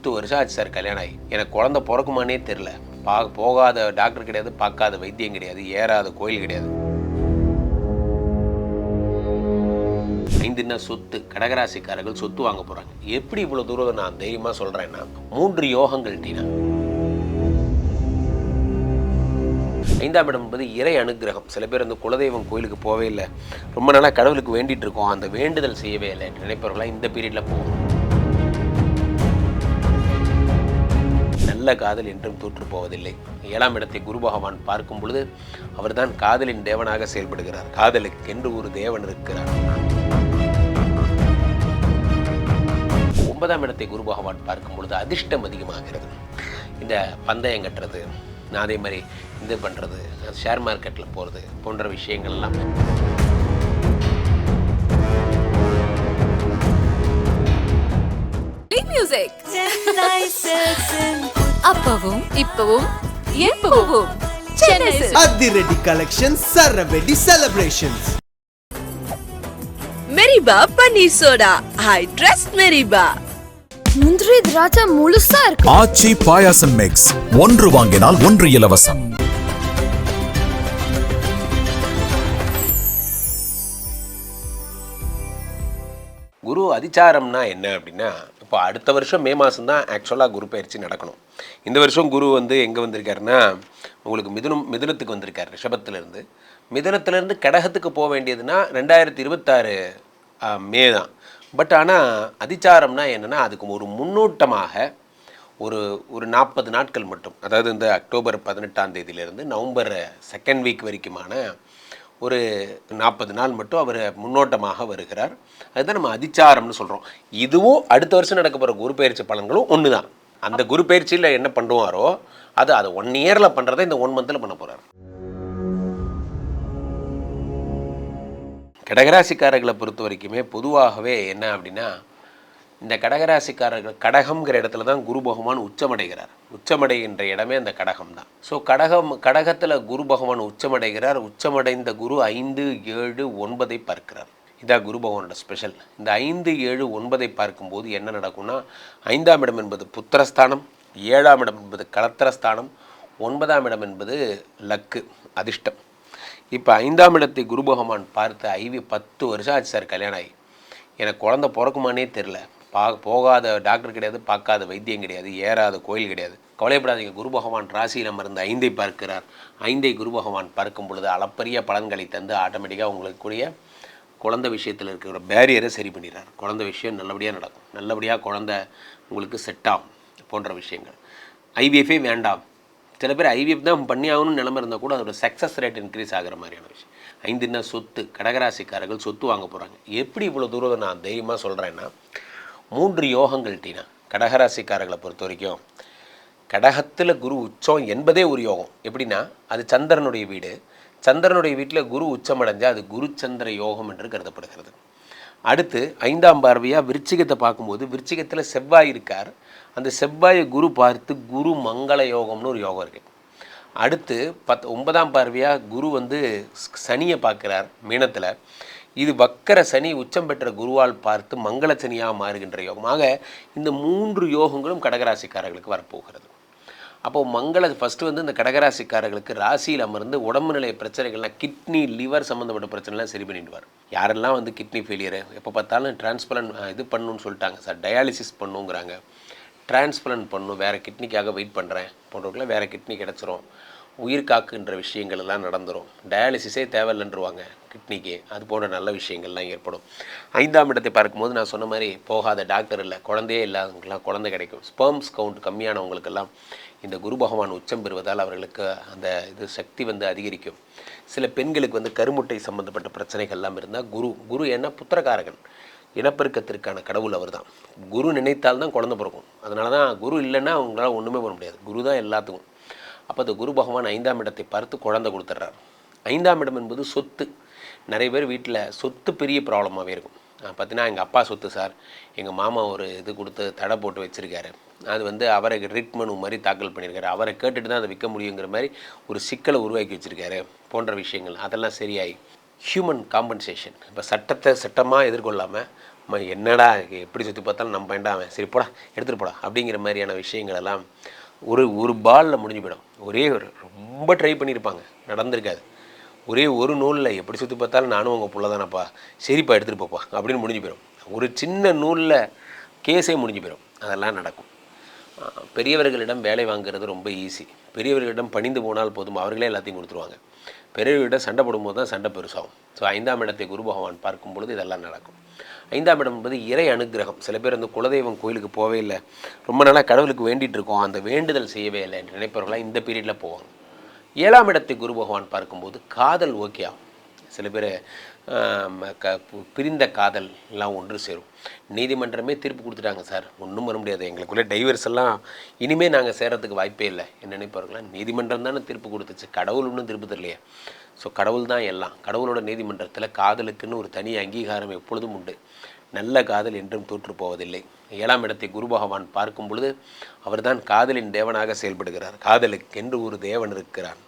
பத்து வருஷம் ஆச்சு சார் கல்யாணம் ஆகி. எனக்கு குழந்தை பிறக்குமானே தெரில பா போகாத டாக்டர் கிடையாது பார்க்காத வைத்தியம் கிடையாது ஏறாத கோயில் கிடையாது. ஐந்துனா சொத்து கடகராசிக்காரர்கள் சொத்து வாங்க போகிறாங்க எப்படி இவ்வளோ தூரம் நான் தைரியமாக சொல்கிறேன்னா மூன்று யோகங்கள் டீனா. ஐந்தாம் இடம் என்பது இறை அனுக்கிரகம் சில பேர் அந்த குலதெய்வம் கோயிலுக்கு போவே இல்லை. ரொம்ப நாளாக கடவுளுக்கு வேண்டிகிட்டு இருக்கோம். அந்த வேண்டுதல் செய்யவே இல்லை. நினைப்பவர்களாக இந்த பீரியடில் போகும் நல்ல காதல் என்றும் தோற்று போவதில்லை ஏழாம் இடத்தை குரு பகவான் பார்க்கும் பொழுது அவர்தான் காதலின் தேவனாக செயல்படுகிறார். காதலுக்கென்று ஒரு தேவன் இருக்கிறார். ஒன்பதாம் இடத்தை குரு பகவான் பார்க்கும் பொழுது அதிர்ஷ்டம் அதிகமாகிறது. இந்த பந்தயம் கட்டுறது நான் அதே மாதிரி இது பண்ணுறது ஷேர் மார்க்கெட்டில் போகிறது போன்ற விஷயங்கள் எல்லாம். மியூசிக் அப்பவும் இப்பவும் எப்பவும். அதிரடி கலெக்ஷன் சரவெடி செலிப்ரேஷன்ஸ் மெரிபா பன்னீர் சோடா. I trust Meriba. முந்திரி திராட்சை முழுசா இருக்கு. ஆச்சி பாயாசம் மிக்ஸ் ஒன்று வாங்கினால் ஒன்று இலவசம். குரு அதிச்சாரம்னா என்ன அப்படின்னா இப்போ அடுத்த வருஷம் மே மாதம் தான் ஆக்சுவலாக குரு பயிற்சி நடக்கணும். இந்த வருஷம் குரு வந்து எங்கே வந்திருக்காருன்னா உங்களுக்கு மிதுனம் மிதுனத்துக்கு வந்திருக்கார் ரிஷபத்திலேருந்து. மிதுனத்திலேருந்து கடகத்துக்கு போக வேண்டியதுன்னா ரெண்டாயிரத்தி இருபத்தாறு மே தான். பட் ஆனால் அதிச்சாரம்னா என்னென்னா அதுக்கு ஒரு முன்னூட்டமாக ஒரு ஒரு நாற்பது நாட்கள் மட்டும். அதாவது இந்த அக்டோபர் பதினெட்டாம் தேதியிலேருந்து நவம்பர் செகண்ட் வீக் வரைக்குமான ஒரு நாற்பது நாள் மட்டும் அவர் முன்னோட்டமாக வருகிறார். அதுதான் நம்ம அதிச்சாரம்னு சொல்கிறோம் இதுவும் அடுத்த வருஷம் நடக்க போகிற குரு பயிற்சி பலன்களும் ஒன்று தான் அந்த குரு பயிற்சியில் என்ன பண்ணுவாரோ அது அதை ஒன் இயரில் பண்ணுறதை இந்த ஒன் மந்தில் பண்ண போகிறார் கடகராசிக்காரர்களை பொறுத்த வரைக்குமே பொதுவாகவே என்ன அப்படின்னா இந்த கடகராசிக்காரர்கள் கடகம்ங்கிற இடத்துல தான் குரு பகவான் உச்சமடைகிறார். உச்சமடைகின்ற இடமே அந்த கடகம் தான். ஸோ கடகம் கடகத்தில் குரு பகவான் உச்சமடைகிறார். உச்சமடைந்த குரு ஐந்து ஏழு ஒன்பதை பார்க்கிறார். இதான் குரு பகவானோட ஸ்பெஷல் இந்த ஐந்து ஏழு ஒன்பதை பார்க்கும்போது என்ன நடக்கும்னா ஐந்தாம் இடம் என்பது புத்திரஸ்தானம் ஏழாம் இடம் என்பது களத்திரஸ்தானம் ஒன்பதாம் இடம் என்பது லக்கு அதிர்ஷ்டம். இப்போ ஐந்தாம் இடத்தை குரு பகவான் பார்த்து ஐவி பத்து வருஷம் ஆச்சு சார் கல்யாணம் ஆகி. எனக்கு குழந்த பிறக்குமானே தெரில பா போகாத டாக்டர் கிடையாது பார்க்காத வைத்தியம் கிடையாது ஏறாத கோயில் கிடையாது. கவலைப்படாதீங்க. குரு பகவான் ராசியில் மருந்து ஐந்தை பார்க்கிறார். ஐந்தை குரு பகவான் பார்க்கும் பொழுது அளப்பரிய பலன்களை தந்து ஆட்டோமேட்டிக்காக உங்களுக்கு கூடிய குழந்தை விஷயத்தில் இருக்கிற பேரியரை சரி பண்ணிடுறார். குழந்தை விஷயம் நல்லபடியாக நடக்கும். நல்லபடியாக குழந்தை உங்களுக்கு செட் ஆகும் போன்ற விஷயங்கள். ஐவிஎஃபே வேண்டாம். சில பேர் ஐவிஎஃப் தான் பண்ணி ஆகணும்னு நிலம இருந்தால் கூட அதோட சக்ஸஸ் ரேட் இன்க்ரீஸ் ஆகிற மாதிரியான விஷயம். ஐந்துன்னா சொத்து. கடகராசிக்காரர்கள் சொத்து வாங்க போகிறாங்க எப்படி இவ்வளோ தூரம் நான் தைரியமாக சொல்கிறேன்னா மூன்று யோகங்கள் டீனா. கடகராசிக்காரர்களை பொறுத்த வரைக்கும் கடகத்தில் குரு உச்சம் என்பதே ஒரு யோகம். எப்படின்னா அது சந்திரனுடைய வீடு. சந்திரனுடைய வீட்டில் குரு உச்சமடைஞ்சால் அது குரு சந்திர யோகம் என்று கருதப்படுகிறது. அடுத்து ஐந்தாம் பார்வையாக விருச்சிகத்தை பார்க்கும்போது விருச்சிகத்தில் செவ்வாய் இருக்கார். அந்த செவ்வாயை குரு பார்த்து குரு மங்கள யோகம்னு ஒரு யோகம் இருக்குது அடுத்து பத் ஒன்பதாம் பார்வையாக குரு வந்து சனியை பார்க்குறார் மீனத்தில். இது வக்கர சனி உச்சம் பெற்ற குருவால் பார்த்து மங்கள சனியாக மாறுகின்ற யோகமாக இந்த மூன்று யோகங்களும் கடகராசிக்காரர்களுக்கு வரப்போகிறது. அப்போது மங்கள ஃபஸ்ட்டு வந்து இந்த கடகராசிக்காரர்களுக்கு ராசியில் அமர்ந்து உடம்பு நிலை பிரச்சனைகள்லாம் கிட்னி லிவர் சம்மந்தப்பட்ட பிரச்சனைலாம் சரி பண்ணிடுவார். யாரெல்லாம் வந்து கிட்னி ஃபெயிலியரு எப்போ பார்த்தாலும் டிரான்ஸ்பிளன் இது பண்ணணும்னு சொல்லிட்டாங்க. Sir dialysis பண்ணுங்கிறாங்க. டிரான்ஸ்பிளன் பண்ணும். வேறு கிட்னிக்காக வெயிட் பண்ணுறேன் போன்றவர்களாம் வேறு கிட்னி கிடச்சிரும். உயிர் காக்குன்ற விஷயங்கள் எல்லாம் நடந்துடும் டயாலிசிஸே தேவையில்லைன்றவாங்க கிட்னிக்கு. அது போன்ற நல்ல விஷயங்கள்லாம் ஏற்படும். ஐந்தாம் இடத்தை பார்க்கும்போது நான் சொன்ன மாதிரி போகாத டாக்டர் இல்லை குழந்தையே இல்லாதவங்களுக்குலாம் குழந்தை கிடைக்கும். ஸ்பெர்ம்ஸ் கவுண்ட் கம்மியானவங்களுக்கெல்லாம் இந்த குரு பகவான் உச்சம் பெறுவதால் அவர்களுக்கு அந்த இது சக்தி வந்து அதிகரிக்கும். சில பெண்களுக்கு வந்து கருமுட்டை சம்மந்தப்பட்ட பிரச்சனைகள்லாம் இருந்தால் குரு குரு என்ன புத்திரகாரகன் இனப்பெருக்கத்திற்கான கடவுள் அவர் தான் குரு நினைத்தால் தான் குழந்தை பிறக்கும். அதனால தான் குரு இல்லைன்னா அவங்களால ஒன்றுமே பண்ண முடியாது. குரு தான் எல்லாத்துக்கும். அப்போ அந்த குரு பகவான் ஐந்தாம் இடத்தை பார்த்து குழந்தை கொடுத்துட்றார். ஐந்தாம் இடம் என்பது சொத்து. நிறைய பேர் வீட்டில் சொத்து பெரிய ப்ராப்ளமாகவே இருக்கும். பார்த்தீங்கன்னா எங்கள் அப்பா சொத்து சார். எங்கள் மாமா ஒரு இது கொடுத்து தடை போட்டு வச்சுருக்காரு. அது வந்து அவரை ரிட் மனு மாதிரி தாக்கல் பண்ணியிருக்காரு அவரை கேட்டுட்டு தான் அதை விற்க முடியுங்கிற மாதிரி ஒரு சிக்கலை உருவாக்கி வச்சுருக்காரு. போன்ற விஷயங்கள். அதெல்லாம் சரியாயி. ஹியூமன் காம்பன்சேஷன் இப்போ சட்டத்தை சட்டமாக எதிர்கொள்ளாமல் நம்ம என்னடா எப்படி சுற்றி பார்த்தாலும் நம்ம வேண்டாம் சரி போடா எடுத்துகிட்டு போடா. அப்படிங்கிற மாதிரியான விஷயங்களெல்லாம் ஒரு ஒரு பாலில் முடிஞ்சு போயிடும். ஒரே ஒரு ரொம்ப ட்ரை பண்ணியிருப்பாங்க. நடந்திருக்காது. ஒரே ஒரு நூலில் எப்படி சுற்றி பார்த்தாலும் நானும் உங்கள் புள்ள தானப்பா. சரிப்பா எடுத்துகிட்டு போப்பா அப்படின்னு முடிஞ்சு போயிடும். ஒரு சின்ன நூலில் கேஸே முடிஞ்சு போயிடும். அதெல்லாம் நடக்கும். பெரியவர்களிடம் வேலை வாங்குறது ரொம்ப ஈஸி பெரியவர்களிடம் பணிந்து போனால் போதும். அவர்களே எல்லாத்தையும் கொடுத்துருவாங்க. பெரியவர்களிடம் சண்டை போடும்போது தான் சண்டை பெருசாகும். ஸோ ஐந்தாம் இடத்தை குரு பகவான் பார்க்கும் பொழுது இதெல்லாம் நடக்கும். ஐந்தாம் இடம் என்பது இறை அனுக்கிரகம் சில பேர் அந்த குலதெய்வம் கோயிலுக்கு போவே இல்லை. ரொம்ப நாளாக கடவுளுக்கு வேண்டிகிட்டு இருக்கோம். அந்த வேண்டுதல் செய்யவே இல்லை என்று நினைப்பவர்களாக இந்த பீரியடில் போவாங்க. ஏழாம் இடத்தை குரு பகவான் பார்க்கும்போது காதல் ஓகே ஆகும். சில பேர் க பு- பிரிந்த காதல் எல்லாம் ஒன்று சேரும். நீதிமன்றமே தீர்ப்பு கொடுத்துட்டாங்க சார். ஒன்றும் வர முடியாது. எங்களுக்குள்ளே டைவர்ஸ் எல்லாம் இனிமேல் நாங்கள் சேரத்துக்கு வாய்ப்பே இல்லை என்ன நினைப்பார்களா நீதிமன்றம் தானே தீர்ப்பு கொடுத்துச்சு. கடவுள் ஒன்றும் தீர்ப்பு தரலையே. ஸோ கடவுள் தான் எல்லாம். கடவுளோட நீதிமன்றத்தில் காதலுக்குன்னு ஒரு தனி அங்கீகாரம் எப்பொழுதும் உண்டு. நல்ல காதல் என்றும் தோற்று போவதில்லை ஏழாம் இடத்தை குரு பகவான் பார்க்கும் பொழுது அவர்தான் காதலின் தேவனாக செயல்படுகிறார். காதலுக்கு என்று ஒரு தேவன் இருக்கிறான்.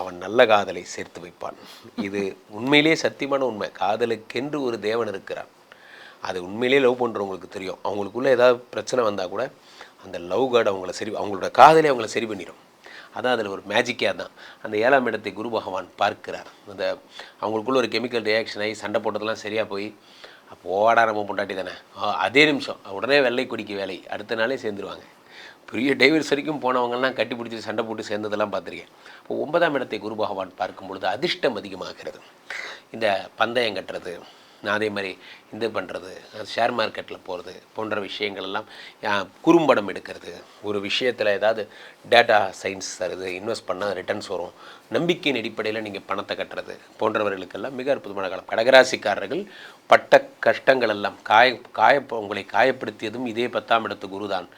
அவன் நல்ல காதலை சேர்த்து வைப்பான். இது உண்மையிலேயே சத்தியமான உண்மை. காதலுக்கென்று ஒரு தேவன் இருக்கிறான். அது உண்மையிலேயே லவ் பண்ணுறவங்களுக்கு தெரியும். அவங்களுக்குள்ளே ஏதாவது பிரச்சனை வந்தால் கூட அந்த லவ் கார்டு அவங்கள சரி அவங்களோட காதலே அவங்கள சரி பண்ணிடும் அதான் அதில் ஒரு மேஜிக்கே தான் அந்த ஏழாம் இடத்தை குரு பகவான் பார்க்கிறார். அந்த அவங்களுக்குள்ள ஒரு கெமிக்கல் ரியாக்ஷன் ஆகி சண்டை போட்டதெல்லாம் சரியாக போய் அப்போ ஓடா நம்ம பொண்டாட்டி தானே. அதே நிமிஷம். உடனே வெள்ளை குடிக்க வேலை. அடுத்த நாளே சேர்ந்துருவாங்க. பெரிய டைவர்ஸ் வரைக்கும் போனவங்கெல்லாம் கட்டி பிடிச்சி சண்டை போட்டு சேர்ந்ததெல்லாம் பார்த்துருக்கேன். இப்போ ஒன்பதாம் இடத்தை குரு பகவான் பார்க்கும் பொழுது அதிர்ஷ்டம் அதிகமாகிறது. இந்த பந்தயம் கட்டுறது அதே மாதிரி இது பண்ணுறது ஷேர் மார்க்கெட்டில் போகிறது போன்ற விஷயங்கள் எல்லாம் குறும்படம் எடுக்கிறது. ஒரு விஷயத்தில் ஏதாவது டேட்டா சயின்ஸ் தருது இன்வெஸ்ட் பண்ணால் ரிட்டர்ன்ஸ் வரும். நம்பிக்கையின் அடிப்படையில் நீங்கள் பணத்தை கட்டுறது போன்றவர்களுக்கெல்லாம் மிக அற்புதமான காலம். கடகராசிக்காரர்கள் பட்ட கஷ்டங்கள் எல்லாம் காய காய உங்களை காயப்படுத்தியதும் இதே பத்தாம் இடத்து குருதான்.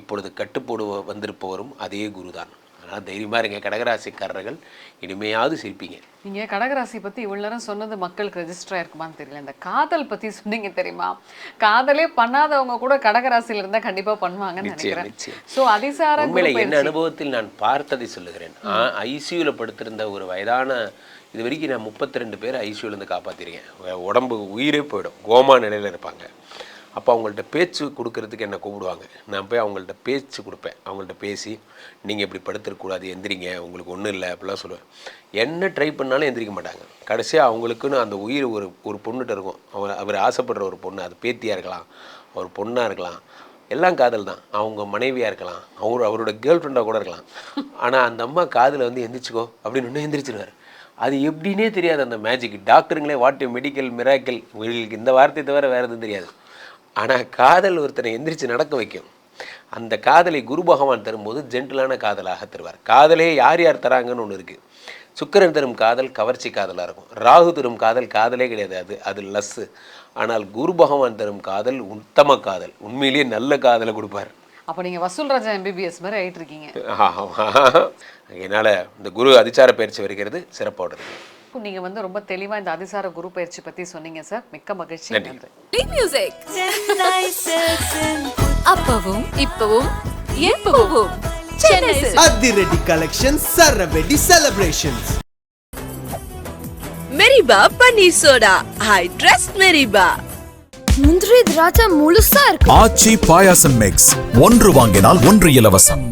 இப்பொழுது கட்டுப்போடு வந்திருப்பவரும் அதே குருதான். அதனால் தைரியமாக இருங்க. கடகராசிக்காரர்கள் இனிமையாவது சிரிப்பீங்க. நீங்க கடகராசி பத்தி இவ்வளவு நேரம் சொன்னது மக்களுக்கு ரெஜிஸ்டர் ஆயிருக்குமான்னு தெரியல. இந்த காதல் பத்தி சொன்னீங்க தெரியுமா? காதலே பண்ணாதவங்க கூட கடகராசியில இருந்தா கண்டிப்பா பண்ணுவாங்கன்னு நினைக்கிறேன். சோ அதிசார உண்மையில பயிற்சி. அனுபவத்தில் நான் பார்த்ததை சொல்லுகிறேன். ஐசியூவில் படுத்திருந்த ஒரு வயதான இது வரைக்கும் நான் முப்பத்தி ரெண்டு பேர் ஐசியூலேருந்து காப்பாற்றிருக்கேன் உடம்பு உயிரே போயிடும். கோமா நிலையில் இருப்பாங்க. அப்போ அவங்கள்ட்ட பேச்சு கொடுக்கறதுக்கு என்னை கூப்பிடுவாங்க? நான் போய் அவங்கள்ட்ட பேச்சு கொடுப்பேன். அவங்கள்ட்ட பேசி நீங்கள் இப்படி படுத்துருக்கூடாது எந்திரிங்க. உங்களுக்கு ஒன்றும் இல்லை. அப்படிலாம் சொல்லுவேன். என்ன ட்ரை பண்ணாலும் எந்திரிக்க மாட்டாங்க. கடைசியாக அவங்களுக்குன்னு அந்த உயிர் ஒரு ஒரு பொண்ணுகிட்ட இருக்கும். அவர் அவர் ஆசைப்படுற ஒரு பொண்ணு. அது பேத்தியாக இருக்கலாம் அவர் பொண்ணாக இருக்கலாம். எல்லாம் காதல் தான். அவங்க மனைவியாக இருக்கலாம். அவர் அவரோட கேர்ள் ஃப்ரெண்டாக கூட இருக்கலாம். ஆனால் அந்த அம்மா காதில் வந்து எந்திரிச்சிக்கோ அப்படின்னு ஒன்று எந்திரிச்சிருவார். அது எப்படின்னே தெரியாது அந்த மேஜிக் டாக்டருங்களே வாட் மெடிக்கல் மிராக்கல் உங்களுக்கு இந்த வார்த்தை தவிர வேறு எதுவும் தெரியாது. ஆனால் காதல் ஒருத்தனை எந்திரிச்சு நடக்க வைக்கும். அந்த காதலை குரு பகவான் தரும்போது ஜென்டிலான காதலாக தருவார். காதலே யார் யார் தராங்கன்னு ஒன்று இருக்குது சுக்கிரன் தரும் காதல் கவர்ச்சி காதலாக இருக்கும். ராகு தரும் காதல் காதலே கிடையாது. அது அது லஸ்ஸு ஆனால் குரு பகவான் தரும் காதல் உத்தம காதல். உண்மையிலேயே நல்ல காதலை கொடுப்பார். அப்ப நீங்க வசூல் ராஜா எம்பிபிஎஸ் மாதிரி ஆயிட்டு இருக்கீங்க. என்னால் இந்த குரு அதிச்சார பயிற்சி வருகிறது சிறப்போடு இருக்கு இப்போ நீங்க வந்து ரொம்ப தெளிவா இந்த அதிசார குரு பயிற்சி பத்தி சொன்னீங்க சார். மிக்க மகிழ்ச்சி. music. அப்பவும் இப்பவும் எப்பவும். அதிரடி கலெக்ஷன் சரவெடி செலிப்ரேஷன்ஸ் மெரிபா பன்னீர் சோடா ஐ ட்ரஸ்ட் மெரிபா முந்திரி திராட்சை முழுசா இருக்கு. ஆச்சி பாயாசம் மிக்ஸ் ஒன்று வாங்கினால் ஒன்று இலவசம்.